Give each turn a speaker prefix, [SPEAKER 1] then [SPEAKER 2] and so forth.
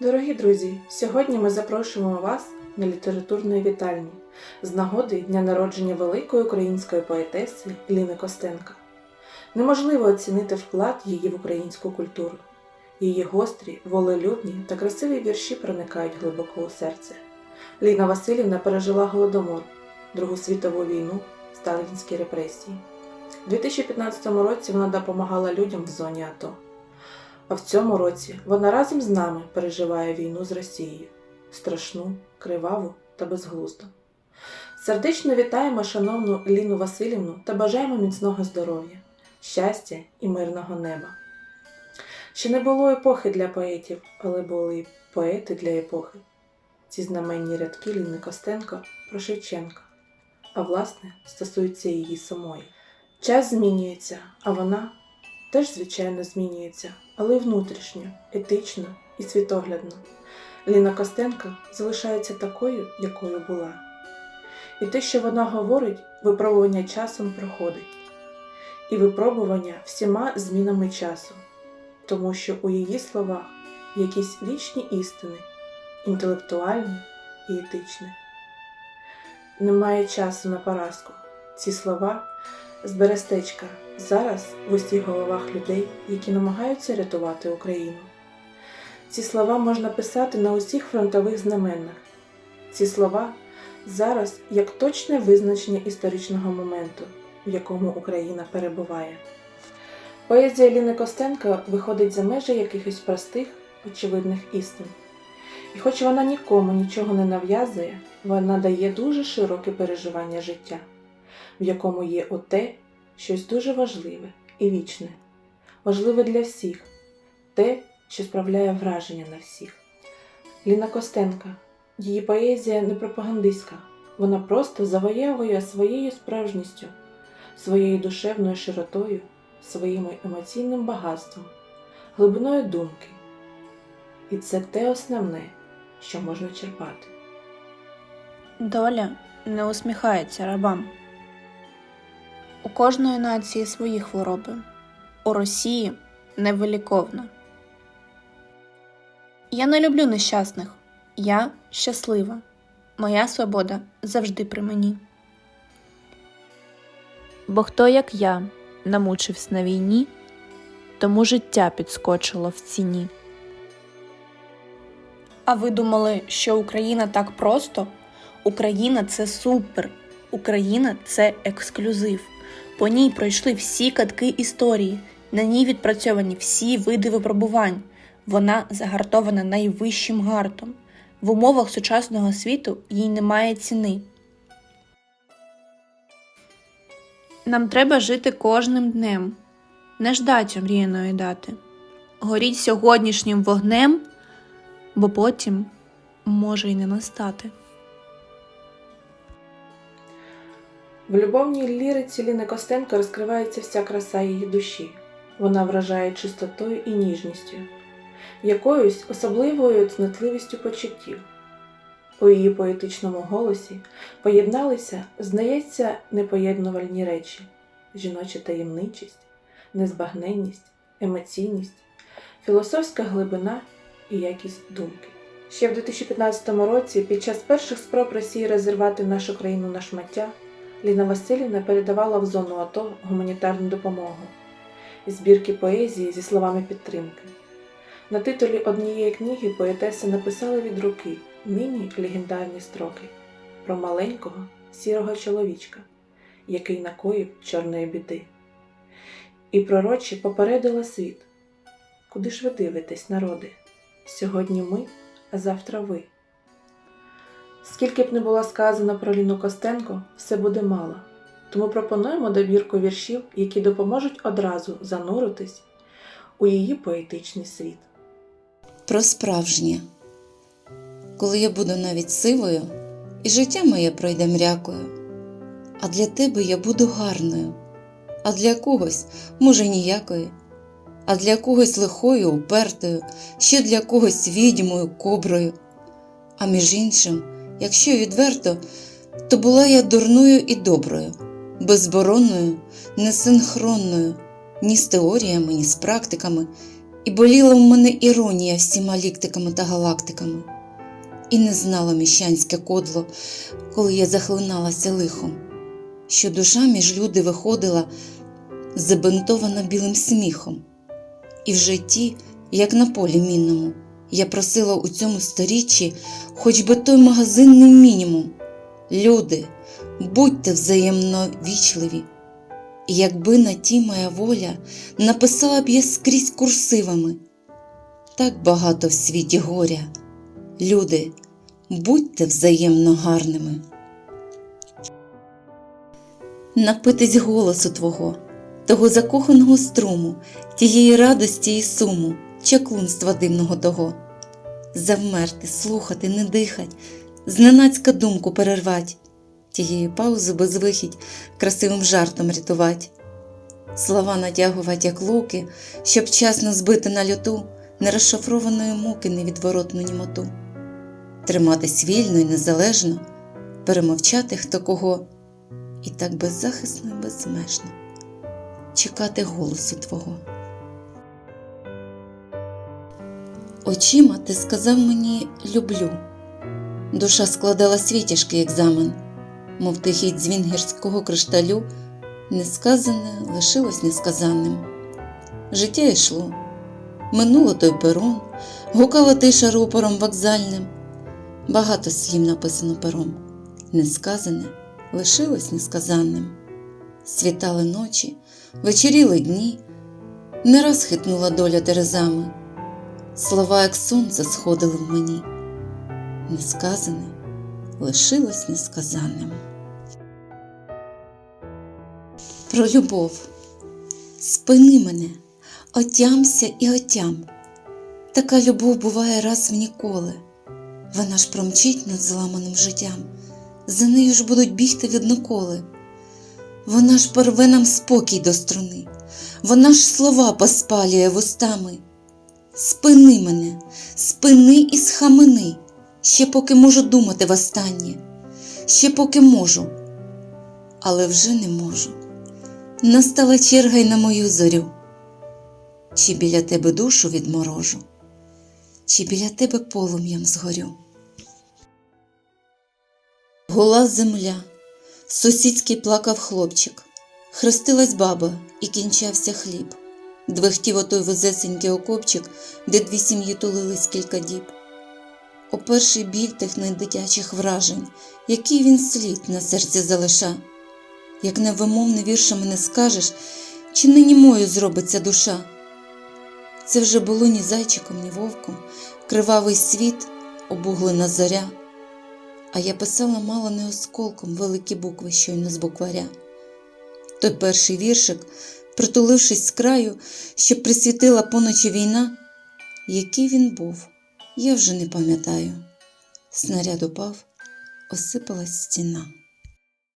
[SPEAKER 1] Дорогі друзі, сьогодні ми запрошуємо вас на літературної вітальні з нагоди дня народження великої української поетеси Ліни Костенка. Неможливо оцінити вклад її в українську культуру. Її гострі, волелюбні та красиві вірші проникають глибоко у серце. Ліна Васильівна пережила голодомор, Другу світову війну, сталінські репресії. У 2015 році вона допомагала людям в зоні АТО. А в цьому році вона разом з нами переживає війну з Росією страшну, криваву та безглузду. Сердечно вітаємо шановну Ліну Васильівну та бажаємо міцного здоров'я, щастя і мирного неба. Ще не було епохи для поетів, але були поети для епохи. Ці знаменні рядки Ліни Костенко про Шевченка, а власне стосуються її самої. Час змінюється, а вона теж, звичайно, змінюється, але й внутрішньо, етично і світоглядно. Ліна Костенко залишається такою, якою була. І те, що вона говорить, випробування часом проходить, і випробування всіма змінами часу, тому що у її словах якісь вічні істини, інтелектуальні і етичні. Немає часу на поразку. Ці слова з берестечка зараз в усіх головах людей, які намагаються рятувати Україну. Ці слова можна писати на усіх фронтових знаменах. Ці слова зараз як точне визначення історичного моменту, в якому Україна перебуває. Поезія Ліни Костенко виходить за межі якихось простих, очевидних істин. І хоч вона нікому нічого не нав'язує, вона дає дуже широке переживання життя, в якому є оте щось дуже важливе і вічне, важливе для всіх, те, що справляє враження на всіх. Ліна Костенка, її поезія не пропагандистська, вона просто завоює своєю справжністю, своєю душевною широтою, своїм емоційним багатством, глибиною думки. І це те основне, що можна черпати.
[SPEAKER 2] Доля не усміхається рабам. У кожної нації свої хвороби, у Росії невиліковна. Я не люблю нещасних, я щаслива. Моя свобода завжди при мені. Бо хто, як я, намучився на війні, тому життя підскочило в ціні. А ви думали, що Україна так просто? Україна це супер. Україна це ексклюзив. По ній пройшли всі катки історії, на ній відпрацьовані всі види випробувань. Вона загартована найвищим гартом. В умовах сучасного світу їй немає ціни. Нам треба жити кожним днем, не ждать омріяної дати. Горіть сьогоднішнім вогнем, бо потім може й не настати.
[SPEAKER 1] В любовній ліриці Ліни Костенко розкривається вся краса її душі. Вона вражає чистотою і ніжністю, якоюсь особливою цнотливістю почуттів. У її поетичному голосі поєдналися, здається, непоєднувальні речі: жіноча таємничість, незбагненність, емоційність, філософська глибина і якість думки. Ще в 2015 році, під час перших спроб Росії розірвати нашу країну на шмаття, Ліна Васильівна передавала в зону АТО гуманітарну допомогу збірки поезії зі словами підтримки. На титулі однієї книги поетеса написала від руки нині легендарні строки про маленького сірого чоловічка, який накоїв чорної біди. І пророчі попередила світ. Куди ж ви дивитесь, народи? Сьогодні ми, а завтра ви. Скільки б не було сказано про Ліну Костенко, все буде мало. Тому пропонуємо добірку віршів, які допоможуть одразу зануритись у її поетичний світ.
[SPEAKER 3] про справжнє. Коли я буду навіть сивою, і життя моє пройде мрякою, а для тебе я буду гарною, а для когось, може, ніякої, а для когось лихою, упертою, ще для когось відьмою, коброю. А між іншим, якщо відверто, то була я дурною і доброю, безборонною, несинхронною, ні з теоріями, ні з практиками, і боліла в мене іронія всіма ліктиками та галактиками, і не знала міщанське кодло, коли я захлиналася лихом, що душа між люди виходила забинтована білим сміхом. І в житті, як на полі мінному, я просила у цьому сторіччі хоч би той магазинний мінімум. Люди, будьте взаємно вічливі. Якби на ті моя воля написала б я скрізь курсивами. Так багато в світі горя. Люди, будьте взаємно гарними. Напитись голосу твого, того закоханого струму, тієї радості і суму, чаклунства дивного того. Завмерти, слухати, не дихать, зненацька думку перервать, тієї паузи безвихідь красивим жартом рятувать. Слова натягувати, як луки, щоб часно збити на люту нерозшифрованої муки невідворотну німоту, триматись вільно і незалежно, перемовчати хто кого, і так беззахисно і безмежно чекати голосу Твого. Очима ти сказав мені люблю. Душа складала свій тяжкий екзамен, мов тихий дзвін гірського кришталю, несказане лишилось несказанним. Життя йшло, минуло той перон, гукала тиша рупором вокзальним. Багато слів написано пером, несказане лишилось несказанним. Світали ночі, вечеріли дні, не раз хитнула доля терезами. Слова, як сонце, сходили в мені. Несказане лишилось несказанним. Про любов. Спини мене, отямся і отям. Така любов буває раз в ніколи. Вона ж промчить над зламаним життям. За нею ж будуть бігти відноколи. Вона ж порве нам спокій до струни, вона ж слова поспалює вустами. Спини мене, спини і схамени, ще поки можу думати востаннє, ще поки можу, але вже не можу. Настала черга й на мою зорю. Чи біля тебе душу відморожу, чи біля тебе полум'ям згорю. Гула земля, сусідський плакав хлопчик, хрестилась баба і кінчався хліб. Двихтів отой вузесенький окопчик, де дві сім'ї тулились кілька діб. О перший біль тих недитячих вражень, який він слід на серці залиша. Як невимовне віршами не скажеш, чи не німою зробиться душа. Це вже було ні зайчиком, ні вовком, кривавий світ, обуглена зоря. А я писала мало не осколком великі букви щойно з букваря. Той перший віршик, притулившись з краю, щоб присвітила поночі війна, який він був, я вже не пам'ятаю. Снаряд упав, осипалась стіна.